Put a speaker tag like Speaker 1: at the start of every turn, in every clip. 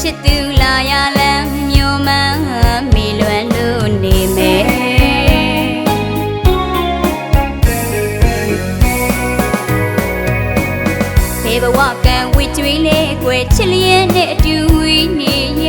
Speaker 1: ချစ်သူလာရလမ်းမျိုးမှန်းမေလွယ်လို့နေမယ်ဘေဘဝကံဝိကျွေးလေးကွယ်ချစ်လျက်နဲ့အတူဝီးနေရ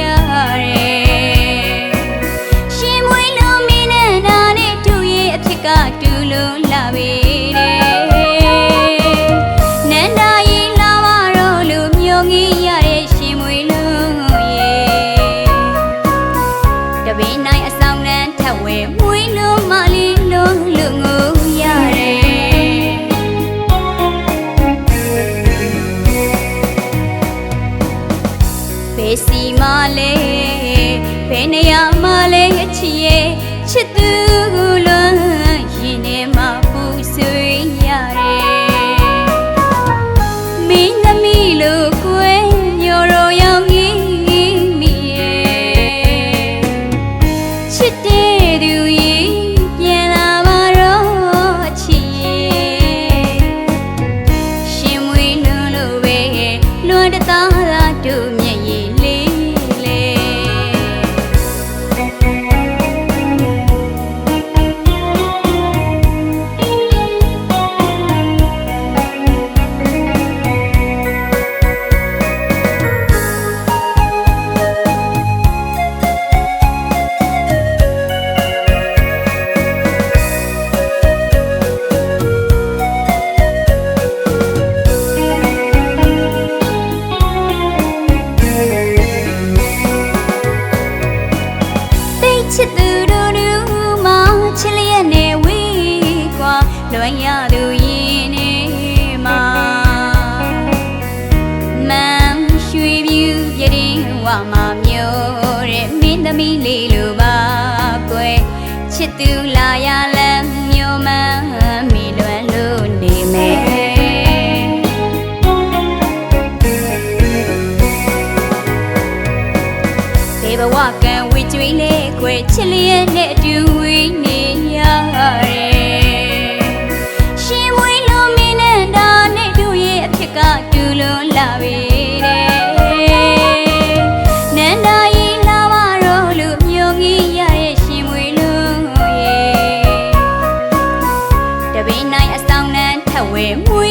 Speaker 1: မွေးလုံးမလေးလုံးလူငိုရတယ်ဘေးစီမလေးဘယ်နေရာမလဲအချီရဲ့ချစ်သူ လွန်ရသူရင်နေမှာမမ်ရွှေပြူပြတင်းဝမှာမျိုးတဲ့မင်းသမီးလေးလိုပါကွယ်ချစ်သူလာရလမ်းမျိုးမှန်းမီလွယ်လို့နေမယ်ဘေဘဝကံဝေကျွေးလေးကွယ်ချစ်လျက်နဲ့အတူဝေးနေရတယ် တူလုံးလာပြီတဲ့နန္ဒာရီလာပါတော့လူမျိုးကြီးရရဲ့ရှင်ဝေးလုံးရဲ့တပင်းနိုင်အဆောင်လန်းထက်ဝဲမွေးလုံးမ